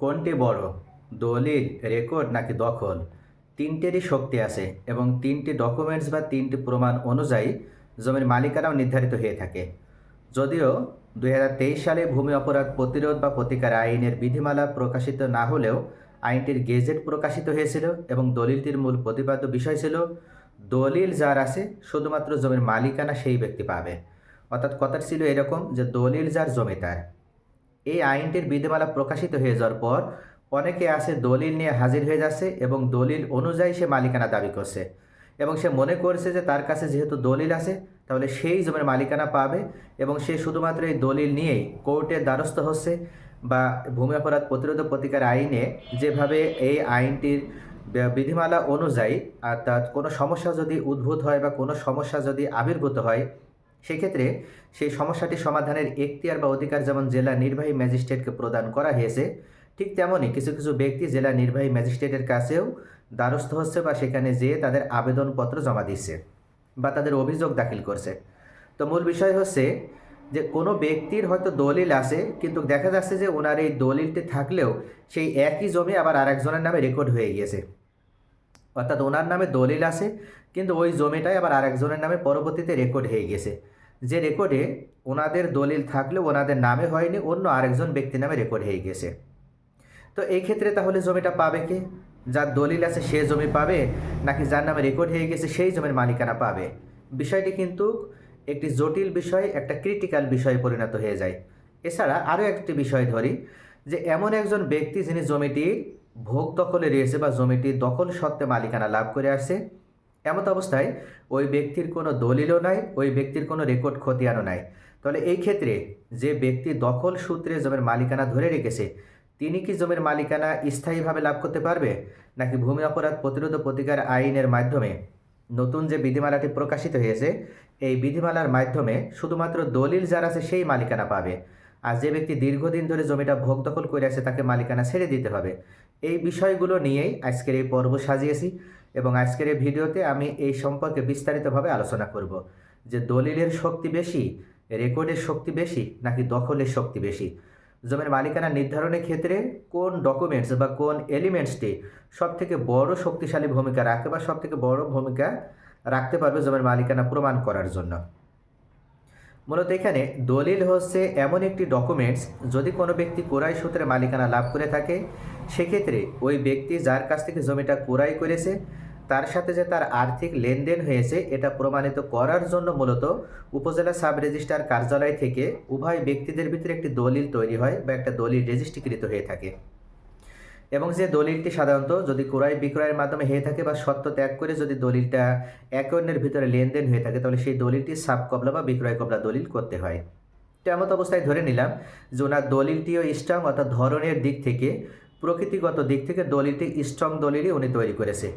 কোনটি বড়, দলিল, রেকর্ড নাকি দখল? তিনটেরই শক্তি আছে এবং তিনটি ডকুমেন্টস বা তিনটি প্রমাণ অনুযায়ী জমির মালিকানাও নির্ধারিত হয়ে থাকে। যদিও দু হাজার তেইশ সালে ভূমি অপরাধ প্রতিরোধ বা প্রতিকার আইনের বিধিমালা প্রকাশিত না হলেও আইনটির গেজেট প্রকাশিত হয়েছিল এবং দলিলটির মূল প্রতিপাদ্য বিষয় ছিল, দলিল যার আছে শুধুমাত্র জমির মালিকানা সেই ব্যক্তি পাবে। অর্থাৎ কথা ছিল এরকম যে দলিল যার জমি তার। এই আইনটির বিধিমালা প্রকাশিত হয়ে যাওয়ার পর অনেকে আছে দলিল নিয়ে হাজির হয়ে যাচ্ছে এবং দলিল অনুযায়ী সে মালিকানা দাবি করছে। এবং সে মনে করছে যে তার কাছে যেহেতু দলিল আছে, তাহলে সেই জমির মালিকানা পাবে এবং সে শুধুমাত্র এই দলিল নিয়েই কোর্টের দ্বারস্থ হচ্ছে বা ভূমি অপরাধ প্রতিরোধ প্রতিকার আইনে যেভাবে এই আইনটির বিধিমালা অনুযায়ী অর্থাৎ কোনো সমস্যা যদি উদ্ভূত হয় বা কোনো সমস্যা যদি আবির্ভূত হয় সেক্ষেত্রে সেই সমস্যাটি সমাধানের এখতিয়ার বা অধিকার যেমন জেলা নির্বাহী ম্যাজিস্ট্রেটকে প্রদান করা হয়েছে, ঠিক তেমনই কিছু কিছু ব্যক্তি জেলা নির্বাহী ম্যাজিস্ট্রেটের কাছেও দ্বারস্থ হচ্ছে বা সেখানে যেয়ে তাদের আবেদনপত্র জমা দিচ্ছে বা তাদের অভিযোগ দাখিল করছে। তো মূল বিষয় হচ্ছে যে কোনো ব্যক্তির হয়তো দলিল আছে, কিন্তু দেখা যাচ্ছে যে ওনার এই দলিলটি থাকলেও সেই একই জমি আবার আরেকজনের নামে রেকর্ড হয়ে গিয়েছে। অর্থাৎ ওনার নামে দলিল আছে, কিন্তু ওই জমিটাই আবার আরেকজনের নামে পরবর্তীতে রেকর্ড হয়ে গেছে যে রেকর্ডে ওনাদের দলিল থাকলেও ওনাদের নামে হয়নি, অন্য আরেকজন ব্যক্তি নামে রেকর্ড হয়ে গেছে। তো এই ক্ষেত্রে তাহলে জমিটা পাবে কে? যার দলিল আছে সে জমি পাবে, নাকি যার নামে রেকর্ড হয়ে গেছে সেই জমির মালিকানা পাবে? বিষয়টি কিন্তু একটি জটিল বিষয়, একটা ক্রিটিক্যাল বিষয়ে পরিণত হয়ে যায়। এছাড়া আরও একটি বিষয় ধরি, যে এমন একজন ব্যক্তি যিনি জমিটি ভোগ দখলে রয়েছে বা জমিটি দখল সত্ত্বে মালিকানা লাভ করে আসছে এমত অবস্থায় ওই ব্যক্তির কোনো দলিলও নাই, ওই ব্যক্তির কোনো রেকর্ড খতিয়ানও নাই। তাহলে এই ক্ষেত্রে যে ব্যক্তি দখল সূত্রে জমির মালিকানা ধরে রেখেছে, তিনি কি জমির মালিকানা স্থায়ীভাবে লাভ করতে পারবে? নাকি ভূমি অপরাধ প্রতিরোধ প্রতিকার আইনের মাধ্যমে নতুন যে বিধিমালাটি প্রকাশিত হয়েছে, এই বিধিমালার মাধ্যমে শুধুমাত্র দলিল যার আছে সেই মালিকানা পাবে। আর যে ব্যক্তি দীর্ঘদিন ধরে জমিটা ভোগ দখল করে আছে, তাকে মালিকানা ছেড়ে দিতে হবে। এই বিষয়গুলো নিয়েই আজকের এই পর্ব সাজিয়েছি। এবং আজকের এই ভিডিওতে আমি এই সম্পর্কে বিস্তারিতভাবে আলোচনা করব যে দলিলের শক্তি বেশি, রেকর্ডের শক্তি বেশি, নাকি দখলের শক্তি বেশি? জমির মালিকানা নির্ধারণের ক্ষেত্রে কোন ডকুমেন্টস বা কোন এলিমেন্টসটি সব থেকে বড় শক্তিশালী ভূমিকা রাখে বা সব থেকে বড় ভূমিকা রাখতে পারবে জমির মালিকানা প্রমাণ করার জন্য? মূলত এখানে দলিল হচ্ছে এমন একটি ডকুমেন্টস যদি কোনো ব্যক্তি কোরাই সূত্রে মালিকানা লাভ করে থাকে, সেক্ষেত্রে ওই ব্যক্তি যার কাছ থেকে জমিটা কোরাই করেছে তার সাথে যে তার আর্থিক লেনদেন হয়েছে, এটা প্রমাণিত করার জন্য মূলত উপজেলা সাব রেজিস্ট্রার কার্যালয় থেকে উভয় ব্যক্তিদের ভিতরে একটি দলিল তৈরি হয় বা একটা দলিল রেজিস্ট্রিকৃত হয়ে থাকে। এবং যে দলিলটি সাধারণত যদি ক্রয় বিক্রয়ের মাধ্যমে হয়ে থাকে বা সত্য ত্যাগ করে যদি দলিলটা এক অন্যের ভিতরে লেনদেন হয়ে থাকে, তাহলে সেই দলিলটি সাব কবলা বা বিক্রয় কবলা দলিল করতে হয়। এমত অবস্থায় ধরে নিলাম যে ওনার দলিলটিও স্ট্রং অর্থাৎ ধরনের দিক থেকে, প্রকৃতিগত দিক থেকে দলিলটি স্ট্রং দলিলই উনি তৈরি করেছে।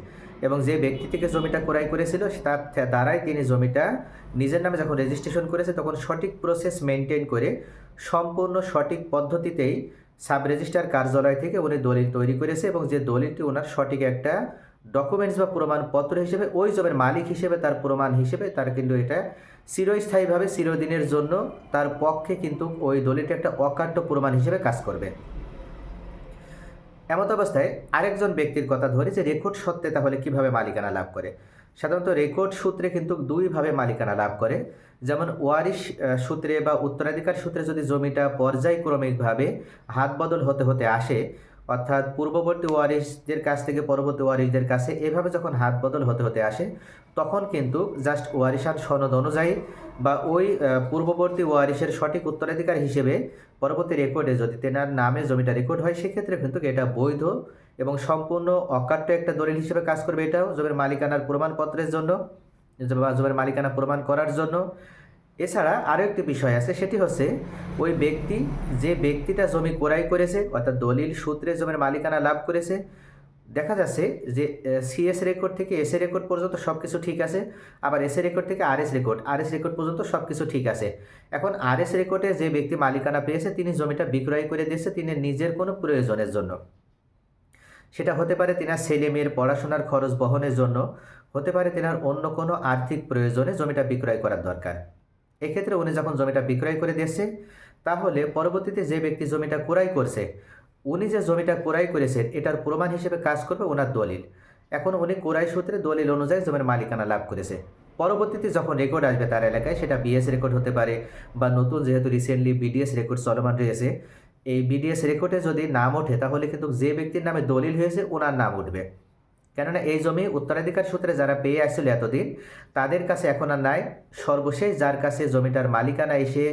এবং যে ব্যক্তি থেকে জমিটা ক্রয় করেছিল তার দ্বারাই তিনি জমিটা নিজের নামে যখন রেজিস্ট্রেশন করেছে, তখন সঠিক প্রসেস মেনটেন করে সম্পূর্ণ সঠিক পদ্ধতিতেই সাব রেজিস্ট্রার কার্যালয় থেকে উনি দলিল তৈরি করেছে এবং যে দলিলটি ওনার সঠিক একটা ডকুমেন্টস বা প্রমাণপত্র হিসেবে, ওই জমির মালিক হিসেবে, তার প্রমাণ হিসেবে, তার কিন্তু এটা চিরস্থায়ীভাবে, চিরদিনের জন্য তার পক্ষে কিন্তু ওই দলিলটি একটা অকাট্য প্রমাণ হিসেবে কাজ করবে। এমত অবস্থায় আরেকজন ব্যক্তির কথা ধরে যে রেকর্ড সত্ত্বে তাহলে কীভাবে মালিকানা লাভ করে? সাধারণত রেকর্ড সূত্রে কিন্তু দুইভাবে মালিকানা লাভ করে। যেমন ওয়ারিশ সূত্রে বা উত্তরাধিকার সূত্রে যদি জমিটা পর্যায়ক্রমিকভাবে হাত বদল হতে হতে আসে অর্থাৎ পূর্ববর্তী ওয়ারিশদের কাছ থেকে পরবর্তী ওয়ারিশদের কাছে এভাবে যখন হাত বদল হতে হতে আসে, তখন কিন্তু জাস্ট ওয়ারিশান সনদ অনুযায়ী বা ওই পূর্ববর্তী ওয়ারিশের সঠিক উত্তরাধিকার হিসেবে পরবর্তী রেকর্ডে যদি তেনার নামে জমিটা রেকর্ড হয়, সেক্ষেত্রে কিন্তু এটা বৈধ এবং সম্পূর্ণ অকাট্য একটা দলিল হিসেবে কাজ করবে এটাও জমির মালিকানার প্রমাণপত্রের জন্য জমির মালিকানা প্রমাণ করার জন্য। এছাড়া আরও একটি বিষয় আছে, সেটি হচ্ছে ওই ব্যক্তি, যে ব্যক্তিটা জমি ক্রয় করেছে, অর্থাৎ দলিল সূত্রে জমির মালিকানা লাভ করেছে, দেখা যাচ্ছে যে সিএস রেকর্ড থেকে এসএ রেকর্ড পর্যন্ত সব কিছু ঠিক আছে, আবার এসএ রেকর্ড থেকে R S record R S record পর্যন্ত সব কিছু ঠিক আছে। এখন আর এস রেকর্ডে যে ব্যক্তি মালিকানা পেয়েছে, তিনি জমিটা বিক্রয় করে দিয়েছে, তিনি নিজের কোনো প্রয়োজনের জন্য। সেটা হতে পারে তিনার ছেলে মেয়ের পড়াশোনার খরচ বহনের জন্য, হতে পারে তিনার অন্য কোনো আর্থিক প্রয়োজনে জমিটা বিক্রয় করার দরকার। এক্ষেত্রে উনি যখন জমিটা বিক্রয় করে দিয়েছে, তাহলে পরবর্তীতে যে ব্যক্তি জমিটা ক্রয় করছে, উনি যে জমিটা ক্রয় করেছেন, এটার প্রমাণ হিসেবে কাজ করবে ওনার দলিল। এখন উনি ক্রয় সূত্রে দলিল অনুযায়ী জমির মালিকানা লাভ করেছে। পরবর্তীতে যখন রেকর্ড আসবে তার এলাকায়, সেটা বিএস রেকর্ড হতে পারে বা নতুন যেহেতু রিসেন্টলি বিডিএস রেকর্ড চলমান রয়েছে, এই বিডিএস রেকর্ডে যদি নাম ওঠে, তাহলে কিন্তু যে ব্যক্তির নামে দলিল হয়েছে ওনার নাম উঠবে। কেননা এই জমি উত্তরাধিকার সূত্রে যারা পেয়ে আসছিল এতদিন, তাদের কাছে এখন আর নাই। সর্বশেষ যার কাছে জমিটার মালিকানা এসে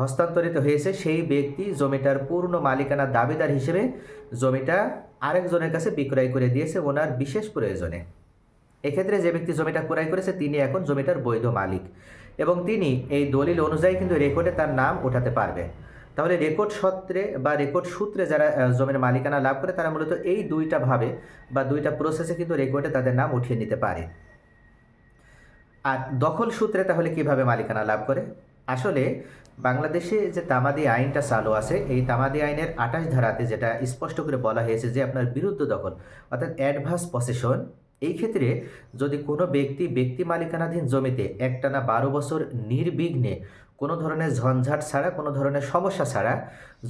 হস্তান্তরিত হয়েছে, সেই ব্যক্তি জমিটার পূর্ণ মালিকানার দাবিদার হিসেবে জমিটা আরেকজনের কাছে বিক্রয় করে দিয়েছে ওনার বিশেষ প্রয়োজনে। এক্ষেত্রে যে ব্যক্তি জমিটা ক্রয় করেছে, তিনি এখন জমিটার বৈধ মালিক এবং তিনি এই দলিল অনুযায়ী কিন্তু রেকর্ডে তার নাম ওঠাতে পারবে। তাহলে রেকর্ড সূত্রে বা রেকর্ড সূত্রে যারা জমির মালিকানা লাভ করে, তারা মূলত এই দুইটা ভাবে বা দুইটা প্রসেসে কিন্তু রেকর্ডে তাদের নাম উঠিয়ে নিতে পারে। আর দখল সূত্রে তাহলে কীভাবে মালিকানা লাভ করে? আসলে বাংলাদেশে যে তামাদি আইনটা চালু আছে, এই তামাদি আইনের আঠাশ ধারাতে যেটা স্পষ্ট করে বলা হয়েছে যে আপনার বিরুদ্ধ দখল, অর্থাৎ অ্যাডভান্স পসেশন এই ক্ষেত্রে যদি কোনো ব্যক্তি ব্যক্তি মালিকানাধীন জমিতে একটানা বারো বছর নির্বিঘ্নে কোনো ধরনের ঝঞ্ঝাট ছাড়া, কোনো ধরনের সমস্যা ছাড়া,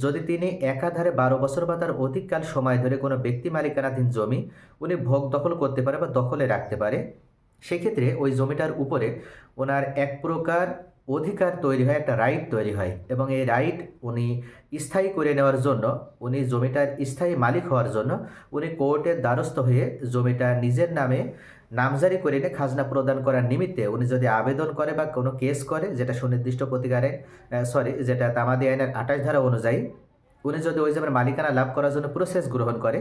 যদি তিনি একাধারে বারো বছর বা তার অধিককাল সময় ধরে কোনো ব্যক্তি মালিকানাধীন জমি উনি ভোগ দখল করতে পারে বা দখলে রাখতে পারে, সেক্ষেত্রে ওই জমিটার উপরে ওনার এক প্রকার অধিকার তৈরি হয়, একটা রাইট তৈরি হয় এবং এই রাইট উনি স্থায়ী করে নেওয়ার জন্য, উনি জমিটার স্থায়ী মালিক হওয়ার জন্য, উনি কোর্টের দ্বারস্থ হয়ে জমিটা নিজের নামে নামজারি করে এনে খাজনা প্রদান করার নিমিত্তে উনি যদি আবেদন করে বা কোনো কেস করে, যেটা সুনির্দিষ্ট প্রতিকারে সরি যেটা তামাদি আইনের আঠাশ ধারা অনুযায়ী, উনি যদি ওই জমির মালিকানা লাভ করার জন্য প্রসেস গ্রহণ করে,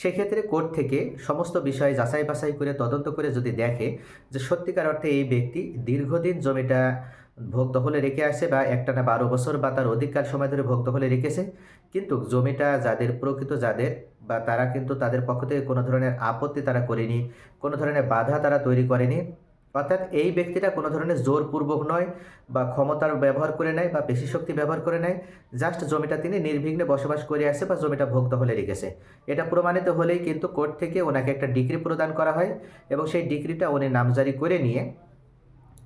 সেক্ষেত্রে কোর্ট থেকে সমস্ত বিষয় যাচাই বাছাই করে তদন্ত করে যদি দেখে যে সত্যিকার অর্থে এই ব্যক্তি দীর্ঘদিন জমিটা ভোগ দখলে রেখে আসে বা একটানা বারো বছর বা তার অধিককাল সময় ধরে ভোগ দখলে রেখেছে কিন্তু জমিটা যাদের প্রকৃত যাদের বা তারা কিন্তু তাদের পক্ষ থেকে কোনো ধরনের আপত্তি তারা করেনি, কোনো ধরনের বাধা তারা তৈরি করেনি। অর্থাৎ এই ব্যক্তিটা কোনো ধরনের জোরপূর্বক নয় বা ক্ষমতার ব্যবহার করে নেয় বা পেশি শক্তি ব্যবহার করে নেয় জাস্ট জমিটা তিনি নির্বিঘ্নে বসবাস করে আসে বা জমিটা ভোগ দখলে রেখেছে এটা প্রমাণিত হলেই কিন্তু কোর্ট থেকে ওনাকে একটা ডিগ্রি প্রদান করা হয় এবং সেই ডিগ্রিটা উনি নামজারি করে নিয়ে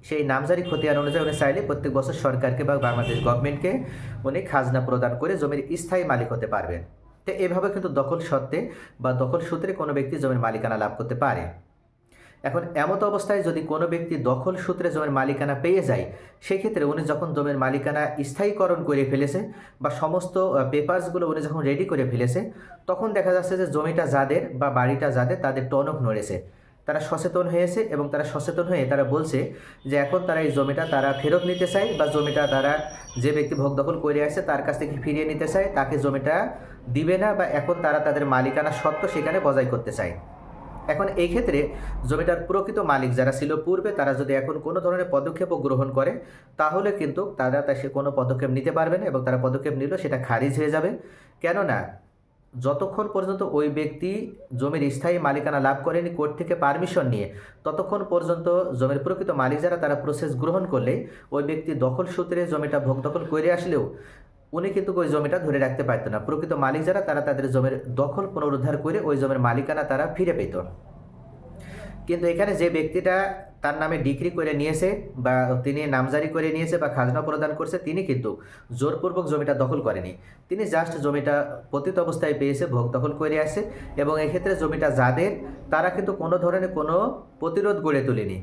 সেই নামজারি খতিয়ান অনুযায়ী উনি চাইলে প্রত্যেক বছর সরকারকে বা বাংলাদেশ গভর্নমেন্টকে উনি খাজনা প্রদান করে জমির স্থায়ী মালিক হতে পারবেন। তো এভাবে কিন্তু দখল সত্ত্বে বা দখল সূত্রে কোনো ব্যক্তি জমির মালিকানা লাভ করতে পারে। এখন এমত অবস্থায় যদি কোনো ব্যক্তি দখল সূত্রে জমির মালিকানা পেয়ে যায়, সেক্ষেত্রে উনি যখন জমির মালিকানা স্থায়ীকরণ করে ফেলেছে বা সমস্ত পেপারসগুলো উনি যখন রেডি করে ফেলেছে, তখন দেখা যাচ্ছে যে জমিটা যাদের বা বাড়িটা যাদের, তাদের টনক নড়েছে। তারা সচেতন হয়েছে এবং তারা সচেতন হয়ে তারা বলছে যে এখন তারা এই জমিটা তারা ফেরত নিতে চায় বা জমিটা তারা যে ব্যক্তি ভোগ দখল করে আসছে তার কাছ থেকে ফিরিয়ে নিতে চায়, তাকে জমিটা দিবে না বা এখন তারা তাদের মালিকানা সত্ত্ব সেখানে বজায় করতে চায়। এখন এই ক্ষেত্রে জমিটার প্রকৃত মালিক যারা ছিল পূর্বে, তারা যদি এখন কোনো ধরনের পদক্ষেপও গ্রহণ করে, তাহলে কিন্তু তারা তা সে কোনো পদক্ষেপ নিতে পারবে না এবং তারা পদক্ষেপ নিলেও সেটা খারিজ হয়ে যাবে। কেননা যতক্ষণ পর্যন্ত ওই ব্যক্তি জমির স্থায়ী মালিকানা লাভ করেনি, কোর্ট থেকে পারমিশন নিয়ে, ততক্ষণ পর্যন্ত জমির প্রকৃত মালিক যারা, তারা প্রসেস গ্রহণ করলে ওই ব্যক্তি দখল সূত্রে জমিটা ভোগ দখল করে আসলেও উনি কিন্তু ওই জমিটা ধরে রাখতে পারতো না। প্রকৃত মালিক যারা, তারা তাদের জমির দখল পুনরুদ্ধার করে ওই জমির মালিকানা তারা ফিরে পেত। কিন্তু এখানে যে ব্যক্তিটা তার নামে ডিগ্রি করে নিয়েছে বা তিনি নামজারি করে নিয়েছে বা খাজনা প্রদান করছে, তিনি কিন্তু জোরপূর্বক জমিটা দখল করেনি। তিনি জাস্ট জমিটা পতিত অবস্থায় পেয়েছে, ভোগ দখল করে আসে এবং এক্ষেত্রে জমিটা যাদের, তারা কিন্তু কোনো ধরনের কোনো প্রতিরোধ গড়ে তোলেনি।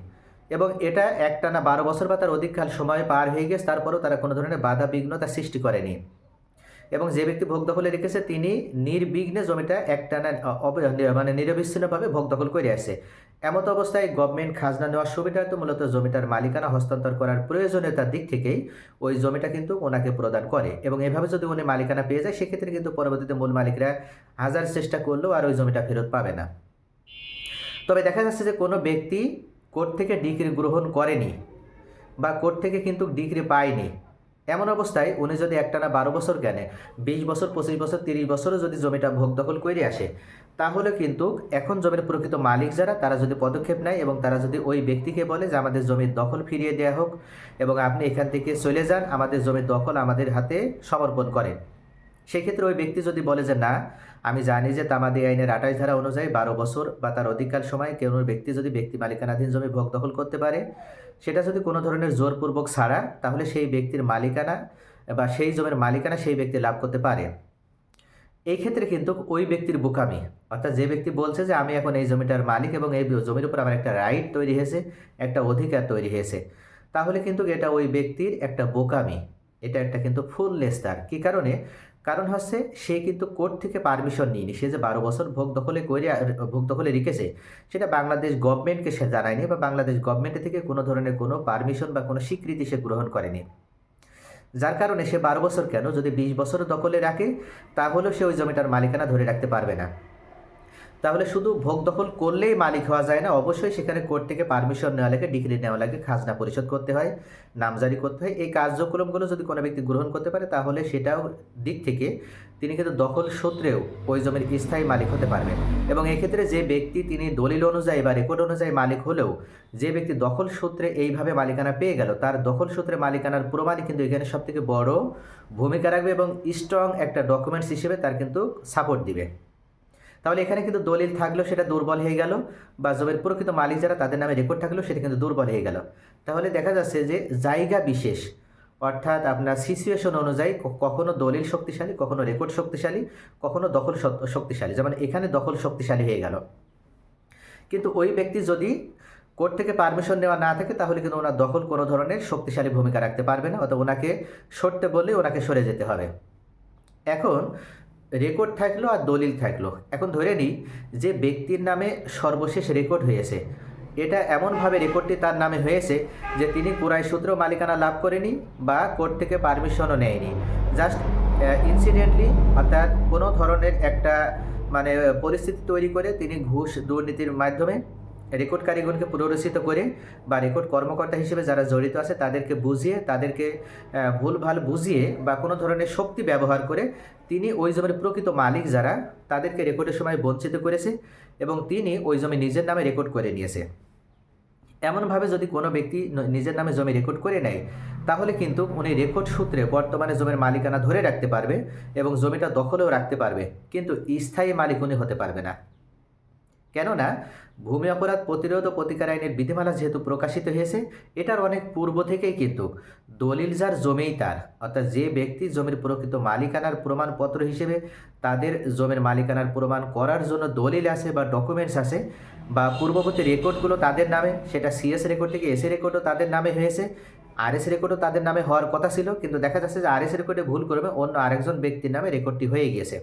এবং এটা একটানা বারো বছর বা তার অধিককাল সময় পার হয়ে গেছে, তারপরেও তারা কোনো ধরনের বাধা বিঘ্নতা সৃষ্টি করেনি। এবং যে ব্যক্তি ভোগ দখলে রেখেছে, তিনি নির্বিঘ্নে জমিটা একটানা মানে নিরবিচ্ছিন্নভাবে ভোগ দখল করে আসে। এমত অবস্থায় গভর্নমেন্ট খাজনা নেওয়ার সুবিধার্থে মূলত জমিটার মালিকানা হস্তান্তর করার প্রয়োজনীয়তার দিক থেকেই ওই জমিটা কিন্তু ওনাকে প্রদান করে এবং এভাবে যদি উনি মালিকানা পেয়ে যায়, সেক্ষেত্রে কিন্তু পরবর্তীতে মূল মালিকরা হাজার চেষ্টা করলেও আর ওই জমিটা ফেরত পাবে না। তবে দেখা যাচ্ছে যে কোনো ব্যক্তি কোর্ট থেকে ডিগ্রি গ্রহণ করেনি বা কোর্ট থেকে কিন্তু ডিগ্রি পায়নি। এমন অবস্থায় উনি যদি একটানা বারো বছর জ্ঞানে, বিশ বছর, পঁচিশ বছর, তিরিশ বছরও যদি জমিটা ভোগ দখল করে আসে, তাহলে কিন্তু এখন জমির প্রকৃত মালিক যারা, তারা যদি পদক্ষেপ নেয় এবং তারা যদি ওই ব্যক্তিকে বলে যে আমাদের জমির দখল ফিরিয়ে দেওয়া হোক এবং আপনি এখান থেকে চলে যান, আমাদের জমির দখল আমাদের হাতে সমর্পণ করেন। সেক্ষেত্রে ওই ব্যক্তি যদি বলে যে না, আমি জানি যে তামাদি আইনের আঠাশ ধারা অনুযায়ী বারো বছর বা তার অধিককাল সময় কেউ ব্যক্তি যদি ব্যক্তি মালিকানাধীন জমি ভোগ দখল করতে পারে সেটা যদি কোনো ধরনের জোরপূর্বক ছাড়া তাহলে সেই ব্যক্তির মালিকানা বা সেই জমির মালিকানা সেই ব্যক্তি লাভ করতে পারে। এই ক্ষেত্রে কিন্তু ওই ব্যক্তির বোকামি, অর্থাৎ যে ব্যক্তি বলছে যে, আমি এখন এই জমিটার মালিক এবং এই জমির উপর আমার একটা রাইট তৈরি হয়েছে, একটা অধিকার তৈরি হয়েছে। তাহলে কিন্তু এটা ওই ব্যক্তির একটা বোকামি, এটা একটা কিন্তু ফুললেস তার। কী কারণে? কারণ হচ্ছে সে কিন্তু কোর্ট থেকে পারমিশন নিয়ে সে যে বারো বছর ভোগ দখলে করে ভোগ দখলে রেখেছে, সেটা বাংলাদেশ গভর্নমেন্টকে সে জানায়নি বা বাংলাদেশ গভর্নমেন্ট থেকে কোনো ধরনের কোনো পারমিশন বা কোনো স্বীকৃতি সে গ্রহণ করেনি। যার কারণে সে বারো বছর কেন? যদি বিশ বছর দখলে রাখে, তাহলেও সে ওই জমিটার মালিকানা ধরে রাখতে পারবে না। তাহলে শুধু ভোগ দখল করলেই মালিক হওয়া যায় না, অবশ্যই সেখানে কোর্ট থেকে পারমিশন নেওয়া লাগে, ডিগ্রি নেওয়া লাগে, খাজনা পরিশোধ করতে হয়, নামজারি করতে হয়। এই কার্যক্রমগুলো যদি কোনো ব্যক্তি গ্রহণ করতে পারে, তাহলে সেটাও দিক থেকে তিনি কিন্তু দখল সূত্রেও ওই জমির স্থায়ী মালিক হতে পারবেন। এবং এক্ষেত্রে যে ব্যক্তি তিনি দলিল অনুযায়ী বা রেকর্ড অনুযায়ী মালিক হলেও যে ব্যক্তি দখল সূত্রে এইভাবে মালিকানা পেয়ে গেল, তার দখল সূত্রে মালিকানার প্রমাণই কিন্তু এখানে সবথেকে বড় ভূমিকা রাখবে এবং স্ট্রং একটা ডকুমেন্টস হিসেবে তার কিন্তু সাপোর্ট দিবে। তাহলে এখানে কিন্তু দলিল থাকলেও সেটা দুর্বল হয়ে গেল, বা জমির প্রকৃত মালিক যারা তাদের নামে রেকর্ড থাকলেও সেটা কিন্তু দুর্বল হয়ে গেল। তাহলে দেখা যাচ্ছে যে জায়গা বিশেষ, অর্থাৎ আপনার সিচুয়েশন অনুযায়ী কখনো দলিল শক্তিশালী, কখনো রেকর্ড শক্তিশালী, কখনো দখল শক্তিশালী, যেমন এখানে দখল শক্তিশালী হয়ে গেল। কিন্তু ওই ব্যক্তি যদি কোর্ট থেকে পারমিশন নেওয়া না থাকে, তাহলে কিন্তু ওনার দখল কোনো ধরনের শক্তিশালী ভূমিকা রাখতে পারবে না, অথবা ওনাকে সরতে বললে ওনাকে সরে যেতে হবে। এখন রেকর্ড থাকল আর দলিল থাকল। এখন ধরে নিই যে ব্যক্তির নামে সর্বশেষ রেকর্ড হয়েছে। এটা এমনভাবে রেকর্ডটি তার নামে হয়েছে যে তিনি কুরাই সূত্র মালিকানা লাভ করেনি বা কোর্ট থেকে পারমিশনও নেয়নি। জাস্ট ইনসিডেন্টলি অর্থাৎ কোনো ধরনের একটা মানে পরিস্থিতি তৈরি করে তিনি ঘুষ দুর্নীতির মাধ্যমে রেকর্ড কারিগরকে পুনরুচিত করে বা রেকর্ড কর্মকর্তা হিসেবে যারা জড়িত আছে, তাদেরকে বুঝিয়ে, তাদেরকে ভুলভাল বুঝিয়ে বা কোনো ধরনের শক্তি ব্যবহার করে তিনি ওই জমির প্রকৃত মালিক যারা, তাদেরকে রেকর্ডের সময় বঞ্চিত করেছে এবং তিনি ওই জমি নিজের নামে রেকর্ড করে নিয়েছে। এমনভাবে যদি কোনো ব্যক্তি নিজের নামে জমি রেকর্ড করে নেয়, তাহলে কিন্তু উনি রেকর্ড সূত্রে বর্তমানে জমির মালিকানা ধরে রাখতে পারবে এবং জমিটা দখলেও রাখতে পারবে। কিন্তু স্থায়ী মালিক উনি হতে পারবে না। কেননা, ভূমি অপরাধ প্রতিরোধ ও প্রতিকার আইনের বিধিমালা যেহেতু প্রকাশিত হয়েছে, এটার অনেক পূর্ব থেকেই কিন্তু দলিল যার জমিই তার। অর্থাৎ যে ব্যক্তি জমির প্রকৃত মালিকানার প্রমাণপত্র হিসেবে তাদের জমির মালিকানার প্রমাণ করার জন্য দলিল আছে বা ডকুমেন্টস আছে, বা পূর্ববর্তী রেকর্ডগুলো তাদের নামে, সেটা সিএস রেকর্ড থেকে এসএ রেকর্ডও তাদের নামে হয়েছে, আরএস রেকর্ডও তাদের নামে হওয়ার কথা ছিল, কিন্তু দেখা যাচ্ছে যে আরএস রেকর্ডে ভুল করবে অন্য আরেকজন ব্যক্তির নামে রেকর্ডটি হয়ে গিয়েছে।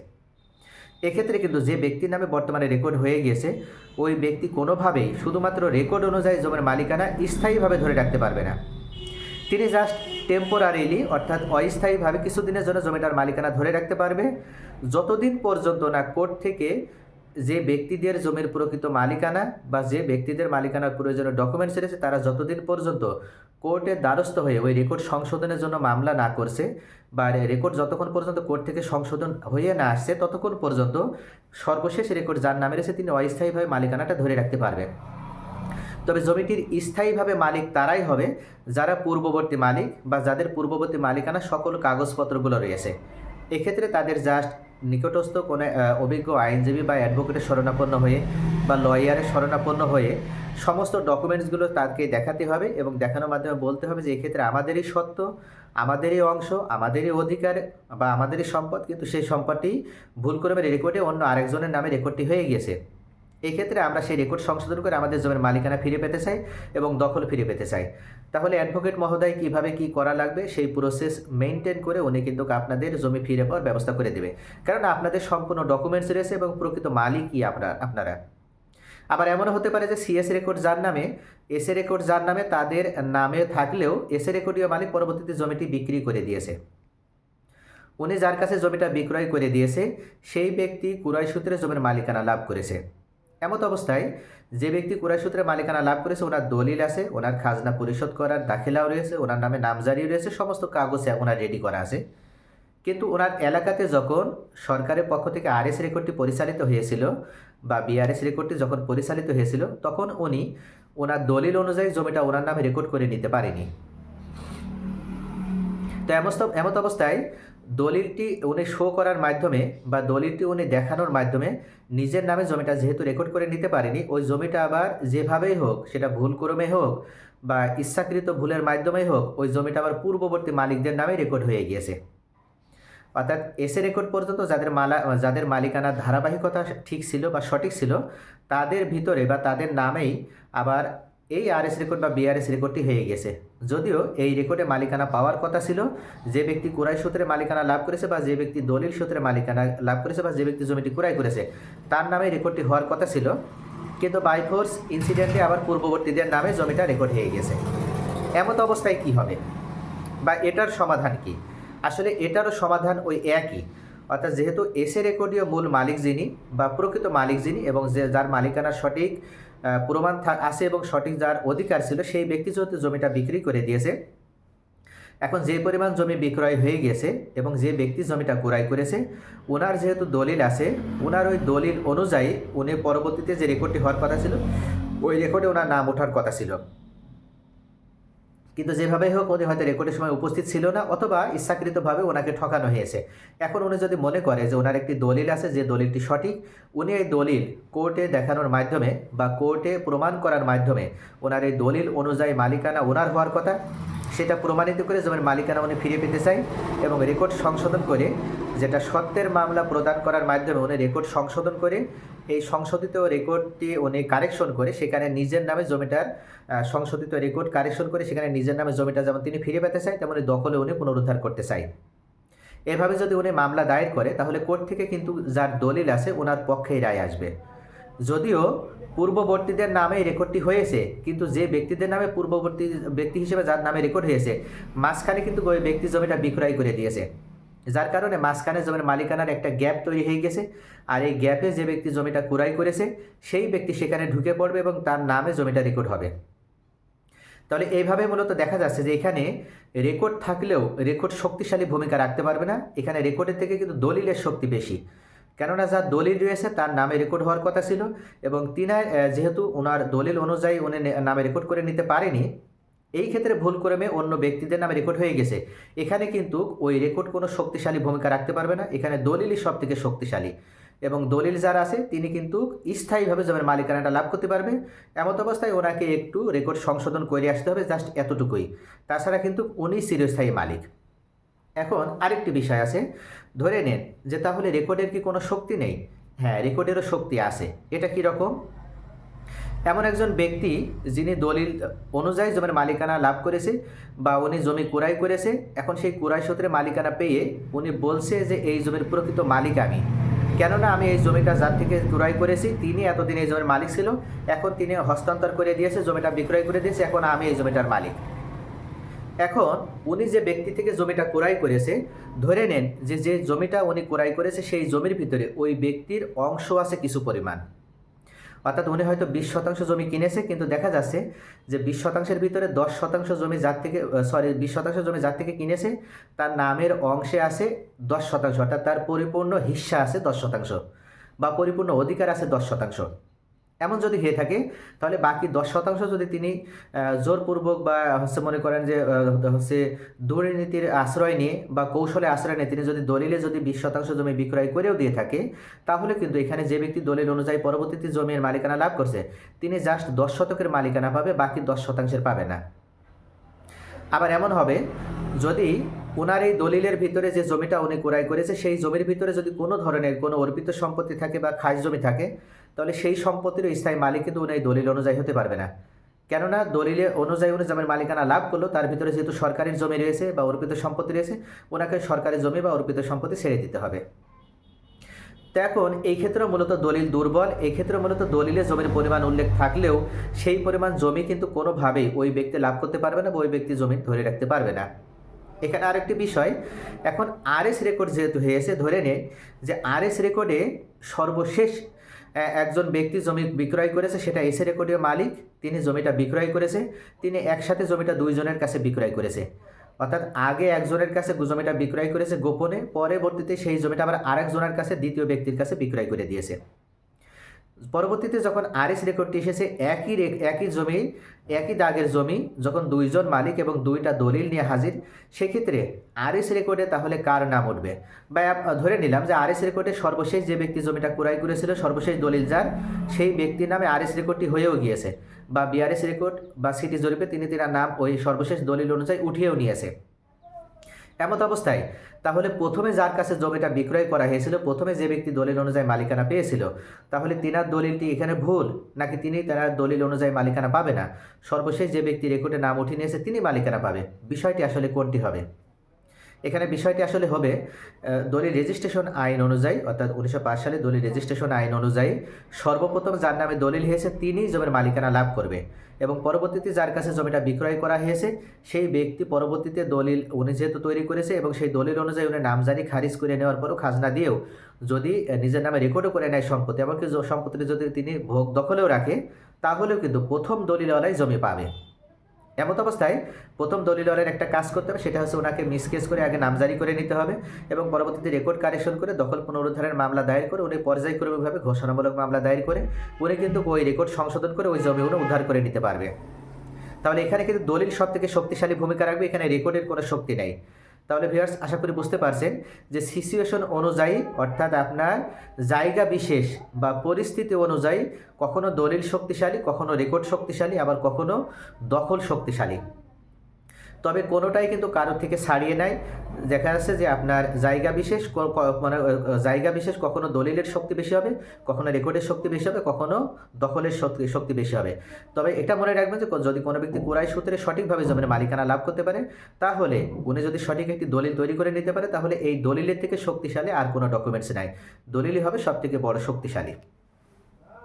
এক্ষেত্রে কিন্তু যে ব্যক্তির নামে বর্তমানে রেকর্ড হয়ে গিয়েছে, ওই ব্যক্তি কোনোভাবেই শুধুমাত্র রেকর্ড অনুযায়ী জমির মালিকানা স্থায়ীভাবে ধরে রাখতে পারবে না। তিনি জাস্ট টেম্পোরারিলি অর্থাৎ অস্থায়ীভাবে কিছুদিনের জন্য জমিটার মালিকানা ধরে রাখতে পারবে। যতদিন পর্যন্ত না কোর্ট থেকে যে ব্যক্তিদের জমির প্রকৃত মালিকানা বা যে ব্যক্তিদের মালিকানার প্রয়োজনীয় ডকুমেন্টস রয়েছে, তারা যতদিন পর্যন্ত কোর্টের দ্বারস্থ হয়ে ওই রেকর্ড সংশোধনের জন্য মামলা না করছে বা রেকর্ড যতক্ষণ পর্যন্ত কোর্ট থেকে সংশোধন হয়ে না আসছে, ততক্ষণ পর্যন্ত সর্বশেষ রেকর্ড যার নামে রয়েছে, তিনি অস্থায়ীভাবে মালিকানাটা ধরে রাখতে পারবেন তবে জমিটির স্থায়ীভাবে মালিক তারাই হবে, যারা পূর্ববর্তী মালিক বা যাদের পূর্ববর্তী মালিকানা সকল কাগজপত্রগুলো রয়েছে। এক্ষেত্রে তাদের জাস্ট নিকটস্থ কোনো অভিজ্ঞ আইনজীবী বা অ্যাডভোকেটের শরণাপন্ন হয়ে বা লয়ারের শরণাপন্ন হয়ে সমস্ত ডকুমেন্টসগুলো তাকে দেখাতে হবে এবং দেখানোর মাধ্যমে বলতে হবে যে এক্ষেত্রে আমাদেরই সত্য, আমাদেরই অংশ, আমাদেরই অধিকার বা আমাদেরই সম্পদ, কিন্তু সেই সম্পদটি ভুল করে রেকর্ডে অন্য আরেকজনের নামে রেকর্ডটি হয়ে গিয়েছে। এক্ষেত্রে আমরা সেই রেকর্ড সংশোধন করে আমাদের জমির মালিকানা ফিরে পেতে চাই এবং দখল ফিরে পেতে চাই। তাহলে অ্যাডভোকেট মহোদয় কীভাবে কি করা লাগবে? সেই প্রসেস মেনটেন করে উনি কিন্তু আপনাদের জমি ফিরে পাওয়ার ব্যবস্থা করে দেবে। কারণ আপনাদের সম্পূর্ণ ডকুমেন্টস রয়েছে এবং প্রকৃত মালিকই আপনার, আপনারা। আবার এমনও হতে পারে যে সিএস রেকর্ড যার নামে এসএ রেকর্ড যার নামে তাদের নামে থাকলেও এসএ রেকর্ডীয় মালিক পরবর্তীতে জমিটি বিক্রি করে দিয়েছে। উনি যার কাছে জমিটা বিক্রয় করে দিয়েছে, সেই ব্যক্তি কুরাই সূত্রে জমির মালিকানা লাভ করেছে। এমত অবস্থায় যে ব্যক্তি কুরাই সূত্রে মালিকানা লাভ করেছে, ওনার দলিল আছে, ওনার খাজনা পরিশোধ করার দাখিলাও রয়েছে, ওনার নামে নামজারি রয়েছে, সমস্ত কাগজ ওনার রেডি করা আছে। কিন্তু ওনার এলাকাতে যখন সরকারের পক্ষ থেকে আরএস রেকর্ডটি পরিচালিত হয়েছিল বা বিআরএস রেকর্ডটি যখন পরিচালিত হয়েছিল, তখন উনি ওনার দলিল অনুযায়ী জমিটা ওনার নামে রেকর্ড করে নিতে পারেনি। তো এমত অবস্থায় দলিলটি উনি শো করার মাধ্যমে বা দলিলটি উনি দেখানোর মাধ্যমে নিজের নামে জমিটা যেহেতু রেকর্ড করে নিতে পারেনি, ওই জমিটা আবার যেভাবেই হোক, সেটা ভুল ক্রমে হোক বা ইচ্ছাকৃত ভুলের মাধ্যমেই হোক, ওই জমিটা আবার পূর্ববর্তী মালিকদের নামে রেকর্ড হয়ে গিয়েছে। অর্থাৎ এসে রেকর্ড পর্যন্ত যাদের মালা, যাদের মালিকানার ধারাবাহিকতা ঠিক ছিল বা সঠিক ছিল, তাদের ভিতরে বা তাদের নামেই আবার এই আরএস রেকর্ড বা বিআরএস রেকর্ডটি হয়ে গেছে। যদিও এই রেকর্ডে মালিকানা পাওয়ার কথা ছিল, যে ব্যক্তি কুরাই সূত্রে মালিকানা লাভ করেছে বা যে ব্যক্তি দলিল সূত্রে মালিকানা লাভ করেছে বা যে ব্যক্তি জমিটি কুরাই করেছে, তার নামে রেকর্ডটি হওয়ার কথা ছিল। কিন্তু বাইফোর্স ইনসিডেন্টে আবার পূর্ববর্তীদের নামে জমিটা রেকর্ড হয়ে গেছে। এমত অবস্থায় কি হবে? বা এটার সমাধান কি? আসলে এটারও সমাধান ওই একই। অর্থাৎ যেহেতু এসে রেকর্ডীয় মূল মালিক যিনি বা প্রকৃত মালিক যিনি এবং যে যার মালিকানার সঠিক প্রমাণ আছে এবং সঠিক যার অধিকার ছিল, সেই ব্যক্তি যেহেতু জমিটা বিক্রি করে দিয়েছে, এখন যে পরিমাণ জমি বিক্রয় হয়ে গেছে এবং যে ব্যক্তি জমিটা ক্রয় করেছে ওনার যেহেতু দলিল আছে ওনার ওই দলিল অনুযায়ী উনি পরবর্তীতে যে রেকর্ডটি হওয়ার কথা ছিল, ওই রেকর্ডে ওনার নাম ওঠার কথা ছিল। কিন্তু যেভাবেই হোক উনি হয়তো রেকর্ডের সময় উপস্থিত ছিল না, অথবা ইচ্ছাকৃতভাবে ওনাকে ঠকানো হয়েছে। এখন উনি যদি মনে করে যে ওনার একটি দলিল আছে, যে দলিলটি সঠিক, উনি এই দলিল কোর্টে দেখানোর মাধ্যমে বা কোর্টে প্রমাণ করার মাধ্যমে ওনার এই দলিল অনুযায়ী মালিকানা ওনার হওয়ার কথা, সেটা প্রমাণিত করে জমির মালিকানা উনি ফিরে পেতে চাই এবং রেকর্ড সংশোধন করে, যেটা সত্যের মামলা প্রদান করার মাধ্যমে উনি রেকর্ড সংশোধন করে এই সংশোধিত রেকর্ডটি উনি কারেকশন করে, সেখানে নিজের নামে জমিটার সংশোধিত রেকর্ড কারেকশন করে সেখানে নিজের নামে জমিটা যেমন তিনি ফিরে পেতে চায়, তেমনি দখলে উনি পুনরুদ্ধার করতে চায়। এভাবে যদি উনি মামলা দায়ের করে, তাহলে কোর্ট থেকে কিন্তু যার দলিল আছে ওনার পক্ষেই রায় আসবে। যদিও পূর্ববর্তীদের নামে রেকর্ডটি হয়েছে, কিন্তু যে ব্যক্তিদের নামে পূর্ববর্তী ব্যক্তি হিসেবে যার নামে রেকর্ড হয়েছে, মাঝখানে কিন্তু ওই ব্যক্তি জমিটা বিক্রয় করে দিয়েছে। যার কারণে মাঝখানে জমির মালিকানার একটা গ্যাপ তৈরি হয়ে গেছে। আর এই গ্যাপে যে ব্যক্তি জমিটা ক্রয় করেছে, সেই ব্যক্তি সেখানে ঢুকে পড়বে এবং তার নামে জমিটা রেকর্ড হবে। তাহলে এইভাবে মূলত দেখা যাচ্ছে যে এখানে রেকর্ড থাকলেও রেকর্ড শক্তিশালী ভূমিকা রাখতে পারবে না। এখানে রেকর্ডের থেকে কিন্তু দলিলের শক্তি বেশি। কেননা যার দলিল রয়েছে, তার নামে রেকর্ড হওয়ার কথা ছিল এবং তিনার যেহেতু ওনার দলিল অনুযায়ী উনি নামে রেকর্ড করে নিতে পারেনি এই ক্ষেত্রে ভুল ক্রমে অন্য ব্যক্তিদের নামে রেকর্ড হয়ে গেছে। এখানে কিন্তু ওই রেকর্ড কোনো শক্তিশালী ভূমিকা রাখতে পারবে না। এখানে দলিলই সব থেকে শক্তিশালী। এবং দলিল যারা আছে, তিনি কিন্তু স্থায়ীভাবে জমির মালিকানাটা লাভ করতে পারবে। এমত অবস্থায় ওনাকে একটু রেকর্ড সংশোধন করে আসতে হবে জাস্ট এতটুকুই। তাছাড়া কিন্তু উনি চিরস্থায়ী মালিক। এখন আরেকটি বিষয় আছে। ধরে নেন যে তাহলে রেকর্ডের কি কোনো শক্তি নেই? হ্যাঁ রেকর্ডেরও শক্তি আছে। এটা কি রকম? এমন একজন ব্যক্তি যিনি দলিল অনুযায়ী জমির মালিকানা লাভ করেছে বা উনি জমি কুড়াই করেছে, এখন সেই কুড়াই সূত্রে মালিকানা পেয়ে উনি বলছে যে এই জমির প্রকৃত মালিক আমি। কেননা আমি এই জমিটা যার থেকে ক্রয় করেছি, তিনি এতদিন এই জমির মালিক ছিল, এখন তিনি হস্তান্তর করে দিয়েছে, জমিটা বিক্রয় করে দিয়েছে, এখন আমি এই জমিটার মালিক। এখন উনি যে ব্যক্তি থেকে জমিটা ক্রয় করেছে, ধরে নেন যে যে জমিটা উনি ক্রয় করেছে, সেই জমির ভিতরে ওই ব্যক্তির অংশ আছে কিছু পরিমাণ। অর্থাৎ উনি হয়তো বিশ শতাংশ জমি কিনেছে, কিন্তু দেখা যাচ্ছে যে বিশ শতাংশের ভিতরে দশ শতাংশ জমি যার থেকে সরি বিশ শতাংশ জমি যার থেকে কিনেছে, তার নামের অংশে আছে দশ শতাংশ, অর্থাৎ তার পরিপূর্ণ হিস্সা আছে দশ শতাংশ বা পরিপূর্ণ অধিকার আছে দশ শতাংশ। এমন যদি হয়ে থাকে, তাহলে বাকি দশ শতাংশ যদি তিনি জোরপূর্বক বা হচ্ছে মনে করেন যে হচ্ছে দুর্নীতির আশ্রয় নিয়ে বা কৌশলে আশ্রয় নিয়ে তিনি যদি দলিলে যদি বিশ শতাংশ জমি বিক্রয় করেও দিয়ে থাকে, তাহলে কিন্তু এখানে যে ব্যক্তি দলিল অনুযায়ী পরবর্তীতে জমির মালিকানা লাভ করছে, তিনি জাস্ট দশ শতকের মালিকানা পাবে, বাকি দশ শতাংশের পাবে না। আবার এমন হবে, যদি ওনার এই দলিলের ভিতরে যে জমিটা উনি ক্রয় করেছে, সেই জমির ভিতরে যদি কোনো ধরনের কোনো অর্পিত সম্পত্তি থাকে বা খাস জমি থাকে তাহলে সেই সম্পত্তির স্থায়ী মালিক কিন্তু উনি দলিল অনুযায়ী হতে পারবে না। কেননা দলিলে অনুযায়ী উনি জমির মালিকানা লাভ করল, তার ভিতরে যেহেতু সরকারি জমি রয়েছে বা অর্পিত সম্পত্তি রয়েছে ওনাকে সরকারি জমি বা অর্পিত সম্পত্তি ছেড়ে দিতে হবে। তো এখন এই ক্ষেত্রে মূলত দলিল দুর্বল, এই ক্ষেত্রে মূলত দলিলে জমির পরিমাণ উল্লেখ থাকলেও সেই পরিমাণ জমি কিন্তু কোনোভাবেই ওই ব্যক্তি লাভ করতে পারবে না বা ওই ব্যক্তি জমি ধরে রাখতে পারবে না। এখানে আরেকটি বিষয়, এখন আরএস রেকর্ড যেহেতু হয়েছে, ধরে নে যে আরএস রেকর্ডে সর্বশেষ একজন ব্যক্তি জমি বিক্রয় করেছে, সেটা এসে রেকর্ডীয় মালিক, তিনি জমিটা বিক্রয় করেছে, তিনি একসাথে জমিটা দুইজনের কাছে বিক্রয় করেছে। অর্থাৎ আগে একজনের কাছে জমিটা বিক্রয় করেছে গোপনে, পরবর্তীতে সেই জমিটা আবার আরেকজনের কাছে দ্বিতীয় ব্যক্তির কাছে বিক্রয় করে দিয়েছে। পরবর্তীতে যখন আরএস রেকর্ডটি এসেছে, একই একই জমি, একই দাগের জমি, যখন দুইজন মালিক এবং দুইটা দলিল নিয়ে হাজির, সেক্ষেত্রে আরএস রেকর্ডে তাহলে কার নাম উঠবে? বা ধরে নিলাম যে আরএস রেকর্ডে সর্বশেষ যে ব্যক্তি জমিটা ক্রয় করেছিল, সর্বশেষ দলিল যার, সেই ব্যক্তির নামে আরএস রেকর্ডটি হয়েও গিয়েছে। বা বিআরএস রেকর্ড বা সিটি জরিপে তিনি তিনার নাম ওই সর্বশেষ দলিল অনুযায়ী উঠিয়েও নিয়েছে। এমত অবস্থায়। তাহলে প্রথমে যার কাছে জমিটা বিক্রয় করা হয়েছিল, প্রথমে যে ব্যক্তি দলিল অনুযায়ী মালিকানা পেয়েছিল, তাহলে তিনার দলিলটি এখানে ভুল, নাকি তিনি তার দলিল অনুযায়ী মালিকানা পাবে না? সর্বশেষ যে ব্যক্তি রেকর্ডে নাম উঠিয়ে নিয়েছে, তিনি মালিকানা পাবে। বিষয়টি আসলে কোনটি হবে? এখানে বিষয়টি আসলে হবে দলিল রেজিস্ট্রেশন আইন অনুযায়ী অর্থাৎ উনিশশো পাঁচ সালে দলিল রেজিস্ট্রেশন আইন অনুযায়ী সর্বপ্রথম যার নামে দলিল হয়েছে তিনিই জমির মালিকানা লাভ করবে এবং পরবর্তীতে যার কাছে জমিটা বিক্রয় করা হয়েছে সেই ব্যক্তি পরবর্তীতে দলিল উনি যেহেতু তৈরি করেছে এবং সেই দলিল অনুযায়ী উনি নামজারি খারিজ করে নেওয়ার পরও খাজনা দিয়েও যদি নিজের নামে রেকর্ডও করে নেয় সম্পত্তি এমনকি সম্পত্তিটি যদি তিনি ভোগ দখলেও রাখে তাহলেও কিন্তু প্রথম দলিলওয়ালাই জমি পাবে। এমত অবস্থায় প্রথম দলিলওয়ালের একটা কাজ করতে হবে, সেটা হচ্ছে ওনাকে মিসকেস করে আগে নামজারি করে নিতে হবে এবং পরবর্তীতে রেকর্ড কারেকশন করে দখল পুনরুদ্ধারের মামলা দায়ের করে উনি পর্যায়ক্রমিকভাবে ঘোষণামূলক মামলা দায়ের করে উনি কিন্তু ওই রেকর্ড সংশোধন করে ওই জমি উনি উদ্ধার করে নিতে পারবে। তাহলে এখানে কিন্তু দলিল সব থেকে শক্তিশালী ভূমিকা রাখবে, এখানে রেকর্ডের কোনো শক্তি নেই। তাহলে ভিউয়ার্স আশা করি বুঝতে পারছেন যে সিচুয়েশন অনুযায়ী, অর্থাৎ আপনার জায়গা বিশেষ বা পরিস্থিতি অনুযায়ী কখনো দলিল শক্তিশালী, কখনো রেকর্ড শক্তিশালী, আবার কখনো দখল শক্তিশালী। তবে কোনোটাই কিন্তু কারোর থেকে ছাড়িয়ে নেয় দেখা যাচ্ছে যে আপনার জায়গা বিশেষ মানে জায়গা বিশেষ কখনো দলিলের শক্তি বেশি হবে, কখনো রেকর্ডের শক্তি বেশি হবে, কখনো দখলের শক্তি শক্তি বেশি হবে। তবে এটা মনে রাখবেন যে যদি কোনো ব্যক্তি কুরাই সূত্রে সঠিকভাবে জমির মালিকানা লাভ করতে পারে, তাহলে উনি যদি সঠিক একটি দলিল তৈরি করে নিতে পারে, তাহলে এই দলিলের থেকে শক্তিশালী আর কোনো ডকুমেন্টস নাই। দলিলই হবে সব থেকে বড় শক্তিশালী।